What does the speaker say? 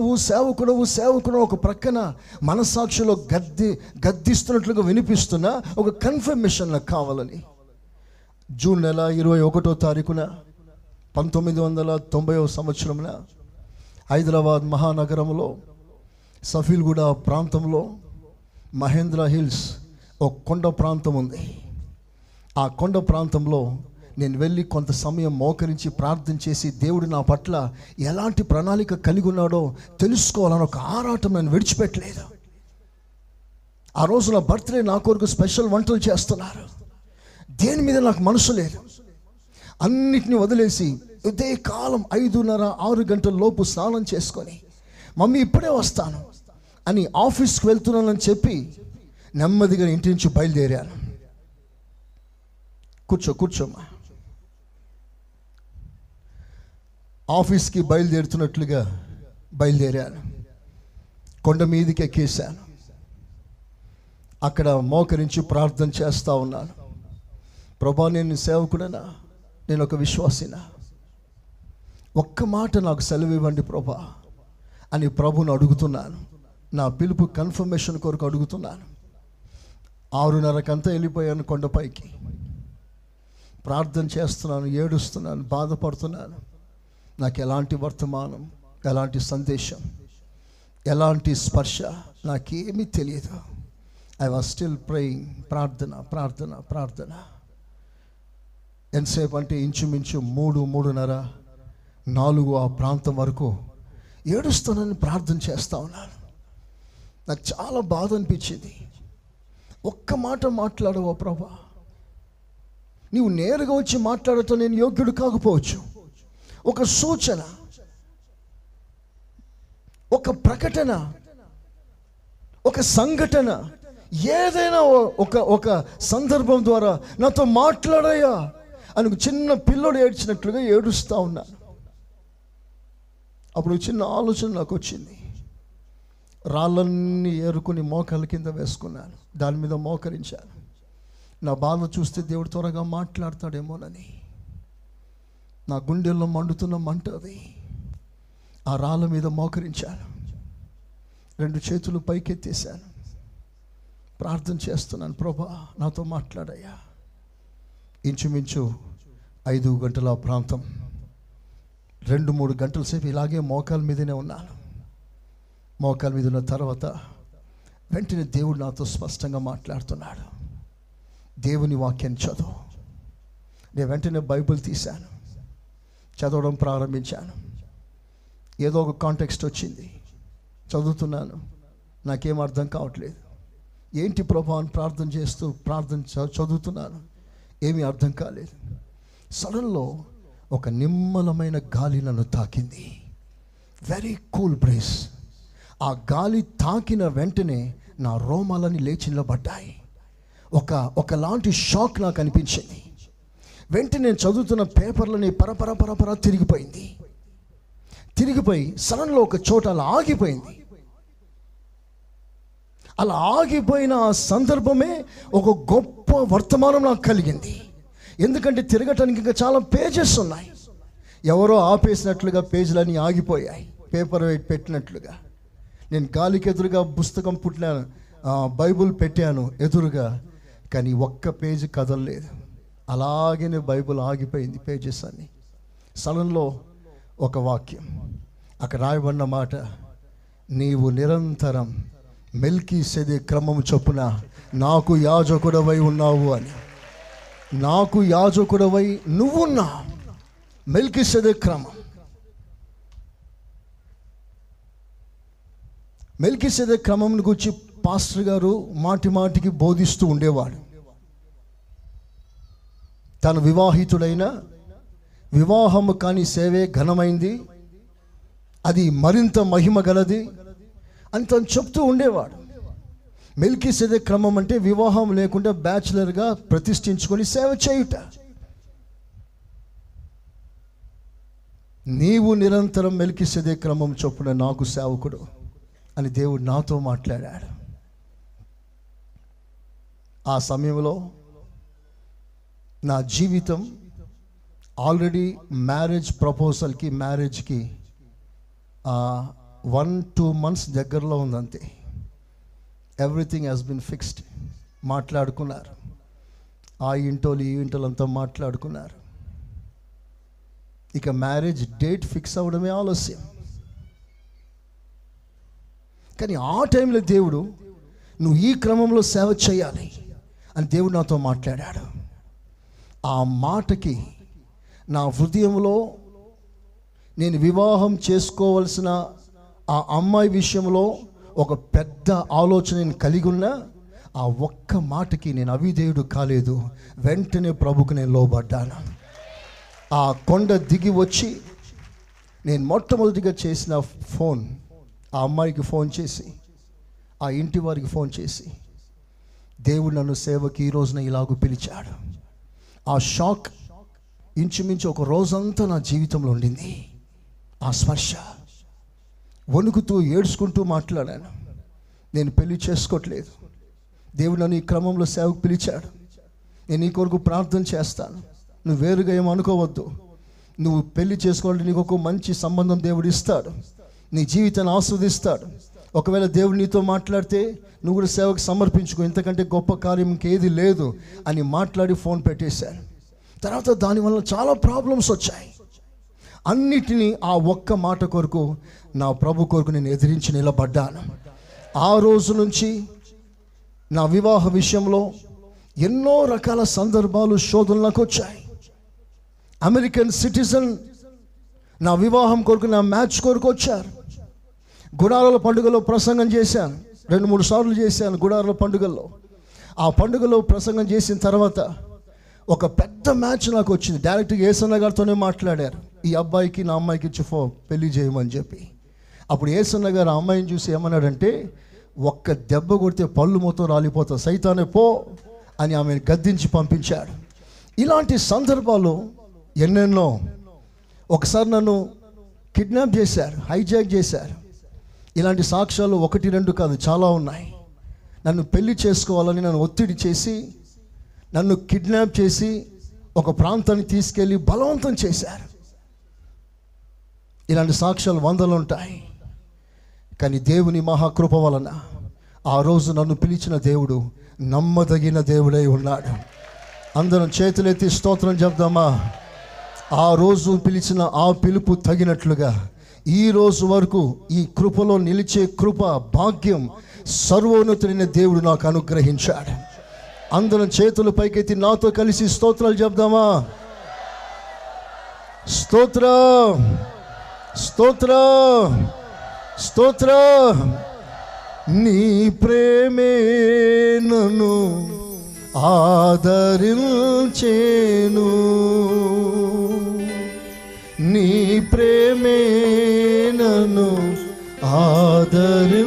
నువ్వు సేవకుడవు సేవకుడు ఒక ప్రక్కన మనసాక్షిలో గద్ది గద్దిస్తున్నట్లుగా వినిపిస్తున్న ఒక కన్ఫర్మేషన్ నాకు కావాలని. జూన్ నెల ఇరవై ఒకటో తారీఖున పంతొమ్మిది వందల తొంభైవ సంవత్సరంన హైదరాబాద్ మహానగరంలో సఫీల్గూడ ప్రాంతంలో మహేంద్ర హిల్స్ ఒక కొండ ప్రాంతం ఉంది. ఆ కొండ ప్రాంతంలో నేను వెళ్ళి కొంత సమయం మోకరించి ప్రార్థన చేసి దేవుడు నా పట్ల ఎలాంటి ప్రణాళిక కలిగి ఉన్నాడో తెలుసుకోవాలని ఒక ఆరాటం నేను విడిచిపెట్టలేదు. ఆ రోజు నా బర్త్డే నా కొరకు స్పెషల్ వంటలు చేస్తున్నారు. దేని మీద నాకు మనసు లేదు. అన్నిటిని వదిలేసి ఇదే కాలం ఐదున్నర ఆరు గంటల లోపు స్నానం చేసుకొని మమ్మీ ఇప్పుడే వస్తాను అని ఆఫీస్కి వెళ్తున్నానని చెప్పి నెమ్మదిగా ఇంటి నుంచి బయలుదేరాను. కూర్చో కూర్చోమ్మా. ఆఫీస్కి బయలుదేరుతున్నట్లుగా బయలుదేరాను. కొండ మీదకి ఎక్కేశాను. అక్కడ మోకరించి ప్రార్థన చేస్తూ ఉన్నాను. ప్రభా నేను సేవకుడనా? నేను ఒక విశ్వాసినా. ఒక్క మాట నాకు సెలవు ఇవ్వండి ప్రభా అని ప్రభుని అడుగుతున్నాను. నా పిలుపు కన్ఫర్మేషన్ కొరకు అడుగుతున్నాను. ఆరున్నరకంతా వెళ్ళిపోయాను కొండపైకి. ప్రార్థన చేస్తున్నాను ఏడుస్తున్నాను బాధపడుతున్నాను. నాకు ఎలాంటి వర్తమానం ఎలాంటి సందేశం ఎలాంటి స్పర్శ నాకేమీ తెలియదు. ఐ వాజ్ స్టిల్ ప్రేయింగ్ ప్రార్థన ప్రార్థన ప్రార్థన. ఎంతసేపు అంటే ఇంచుమించు మూడు మూడున్నర నాలుగు ఆ ప్రాంతం వరకు ఏడుస్తానని ప్రార్థన చేస్తా ఉన్నాను. నాకు చాలా బాధ అనిపించింది. ఒక్క మాట మాట్లాడవా ప్రభా. నీవు నేరుగా వచ్చి మాట్లాడటం నేను యోగ్యుడు కాకపోవచ్చు. ఒక సూచన ఒక ప్రకటన ఒక సంఘటన ఏదైనా ఒక ఒక సందర్భం ద్వారా నాతో మాట్లాడయ్యా అని ఒక చిన్న పిల్లడు ఏడ్చినట్లుగా ఏడుస్తూ ఉన్నాను అప్పుడు చిన్న ఆలోచన నాకు వచ్చింది. రాళ్ళన్నీ ఏరుకుని మోకాల కింద వేసుకున్నాను. దాని మీద మోకరించాను. నా బాధ చూస్తే దేవుడు త్వరగా మాట్లాడతాడేమోనని. నా గుండెల్లో మండుతున్న మంట అది. ఆ రాళ్ళ మీద మోకరించాను. రెండు చేతులు పైకెత్తేసాను ప్రార్థన చేస్తున్నాను ప్రభా నాతో మాట్లాడయ్యా. ఇంచుమించు ఐదు గంటల ప్రాంతం రెండు మూడు గంటల సేపు ఇలాగే మోకాల మీదనే ఉన్నాను. మోకాల మీద ఉన్న తర్వాత వెంటనే దేవుడు నాతో స్పష్టంగా మాట్లాడుతున్నాడు. దేవుని వాక్యాన్ని చదువు. నేను వెంటనే బైబిల్ తీశాను. చదవడం ప్రారంభించాను. ఏదో ఒక కాంటెక్స్ట్ వచ్చింది. చదువుతున్నాను. నాకేం అర్థం కావట్లేదు. ఏంటి ప్రభా అని ప్రార్థన చేస్తూ ప్రార్థన చదువుతున్నాను. ఏమీ అర్థం కాలేదు. సడన్లో ఒక నిమ్మలమైన గాలి నన్ను తాకింది. వెరీ కూల్ బ్రేస్ ఆ గాలి తాకిన వెంటనే నా రోమాలని లేచి నిలబడ్డాయి. ఒక ఒకలాంటి షాక్ నాకు అనిపించింది. వెంటనే నేను చదువుతున్న పేపర్లని పరపర పరపర తిరిగిపోయింది. తిరిగిపోయి సడన్లో ఒక చోట అలా ఆగిపోయింది. అలా ఆగిపోయిన ఆ సందర్భమే ఒక గొప్ప వర్తమానం నాకు కలిగింది. ఎందుకంటే తిరగటానికి ఇంకా చాలా పేజెస్ ఉన్నాయి. ఎవరో ఆపేసినట్లుగా పేజీలన్నీ ఆగిపోయాయి. పేపర్ వెయిట్ పెట్టినట్లుగా. నేను గాలికి ఎదురుగా పుస్తకం పుట్టినాను బైబుల్ పెట్టాను ఎదురుగా. కానీ ఒక్క పేజీ కదలలేదు. అలాగనే బైబుల్ ఆగిపోయింది. పేజెస్ అని సడన్లో ఒక వాక్యం. అక్కడ రాయబడిన మాట నీవు నిరంతరం మెల్కి క్రమం చొప్పున నాకు యాజకుడవై ఉన్నావు అని. నాకు యాజకుడవై నువ్వున్నా మెల్కి సెదే క్రమం. మెల్కి సెదే క్రమం గురించి పాస్టర్ గారు మాటి మాటికి బోధిస్తూ ఉండేవాడు. తను వివాహితుడైన వివాహము కాని సేవే ఘనమైంది. అది మరింత మహిమ గలది. అని తను చెప్తూ ఉండేవాడు. మెల్కి సేద క్రమం అంటే వివాహం లేకుండా బ్యాచులర్గా ప్రతిష్ఠించుకొని సేవ చేయుట. నీవు నిరంతరం మెలికి సేదే క్రమం చొప్పున నాకు సేవకుడు అని దేవుడు నాతో మాట్లాడాడు. ఆ సమయంలో నా జీవితం ఆల్రెడీ మ్యారేజ్ ప్రపోజల్కి మ్యారేజ్కి వన్ టూ మంత్స్ దగ్గరలో ఉంది అంతే ఎవ్రీథింగ్ హ్యాస్ బిన్ ఫిక్స్డ్ మాట్లాడుకున్నారు. ఆ ఇంటోలు ఈ ఇంటోలు అంతా మాట్లాడుకున్నారు. ఇక మ్యారేజ్ డేట్ ఫిక్స్ అవ్వడమే ఆలస్యం. కానీ ఆ టైంలో దేవుడు నువ్వు ఈ క్రమంలో సేవ చేయాలి అని దేవుడు నాతో మాట్లాడాడు. ఆ మాటకి నా హృదయంలో నేను వివాహం చేసుకోవలసిన ఆ అమ్మాయి విషయంలో ఒక పెద్ద ఆలోచన నేను కలిగి ఉన్నా ఆ ఒక్క మాటకి నేను అవిధేయుడు కాలేదు. వెంటనే ప్రభుకు నేను లోబడ్డాను. ఆ కొండ దిగి వచ్చి నేను మొట్టమొదటిగా చేసిన ఫోన్ ఆ అమ్మాయికి ఫోన్ చేసి ఆ ఇంటి వారికి ఫోన్ చేసి దేవుడు నన్ను సేవకి ఈ రోజున ఇలాగ పిలిచాడు. ఆ షాక్ ఇంచుమించు ఒక రోజంతా నా జీవితంలో ఉండింది. ఆ స్పర్శ. వణుకుతూ ఏడ్చుకుంటూ మాట్లాడాను. నేను పెళ్ళి చేసుకోవట్లేదు దేవుడు నన్ను ఈ క్రమంలో సేవకు పిలిచాడు. నేను నీ కొరకు ప్రార్థన చేస్తాను. నువ్వు వేరుగా ఏమనుకోవద్దు అనుకోవద్దు. నువ్వు పెళ్ళి చేసుకోవాలంటే నీకు ఒక మంచి సంబంధం దేవుడు ఇస్తాడు. నీ జీవితాన్ని ఆస్వాదిస్తాడు. ఒకవేళ దేవుడు నీతో మాట్లాడితే నువ్వు కూడా సేవకు సమర్పించుకో. ఇంతకంటే గొప్ప కార్యం ఇంకేది లేదు అని మాట్లాడి ఫోన్ పెట్టేశారు. తర్వాత దానివల్ల చాలా ప్రాబ్లమ్స్ వచ్చాయి. అన్నిటినీ ఆ ఒక్క మాట కొరకు నా ప్రభు కొరకు నేను ఎదిరించి నిలబడ్డాను. ఆ రోజు నుంచి నా వివాహ విషయంలో ఎన్నో రకాల సందర్భాలు శోధనలకు వచ్చాయి. అమెరికన్ సిటిజన్ నా వివాహం కొరకు నా మ్యాచ్ కొరకు వచ్చారు. గుడారాల పండుగలో ప్రసంగం చేశాను. రెండు మూడు సార్లు చేశాను గుడారాల పండుగల్లో. ఆ పండుగలో ప్రసంగం చేసిన తర్వాత ఒక పెద్ద మ్యాచ్ నాకు వచ్చింది. డైరెక్ట్గా ఏసన్న గారితోనే మాట్లాడారు. ఈ అబ్బాయికి నా అమ్మాయికి చుఫో పెళ్ళి చేయమని చెప్పి. అప్పుడు ఏసన్న గారు ఆ అమ్మాయిని చూసి ఏమన్నాడంటే ఒక్క దెబ్బ కొడితే పళ్ళు మొత్తం రాలిపోతావు సైతానే పో అని ఆమెను గద్దించి పంపించాడు. ఇలాంటి సందర్భాలు ఎన్నెన్నో. ఒకసారి నన్ను కిడ్నాప్ చేశారు హైజాక్ చేశారు. ఇలాంటి సాక్ష్యాలు ఒకటి రెండు కాదు చాలా ఉన్నాయి. నన్ను పెళ్ళి చేసుకోవాలని నన్ను ఒత్తిడి చేసి నన్ను కిడ్నాప్ చేసి ఒక ప్రాంతాన్ని తీసుకెళ్ళి బలవంతం చేశారు. ఇలాంటి సాక్ష్యాలు వందలు ఉంటాయి. కానీ దేవుని మహాకృప వలన ఆ రోజు నన్ను పిలిచిన దేవుడు నమ్మదగిన దేవుడై ఉన్నాడు. అందరం చేతులెత్తి స్తోత్రం చెప్దామా? ఆ రోజు పిలిచిన ఆ పిలుపు తగినట్లుగా ఈ రోజు వరకు ఈ కృపలో నిలిచే కృప భాగ్యం సర్వోన్నతుడైన దేవుడు నాకు అనుగ్రహించాడు. అందరం చేతులు పైకెత్తి నాతో కలిసి స్తోత్రాలు చెప్దామా? స్తోత్ర స్తోత్ర స్తోత్ర. నీ ప్రేమే నన్ను ఆదరించేను. నీ ప్రేమే నన్ను ఆదరించేను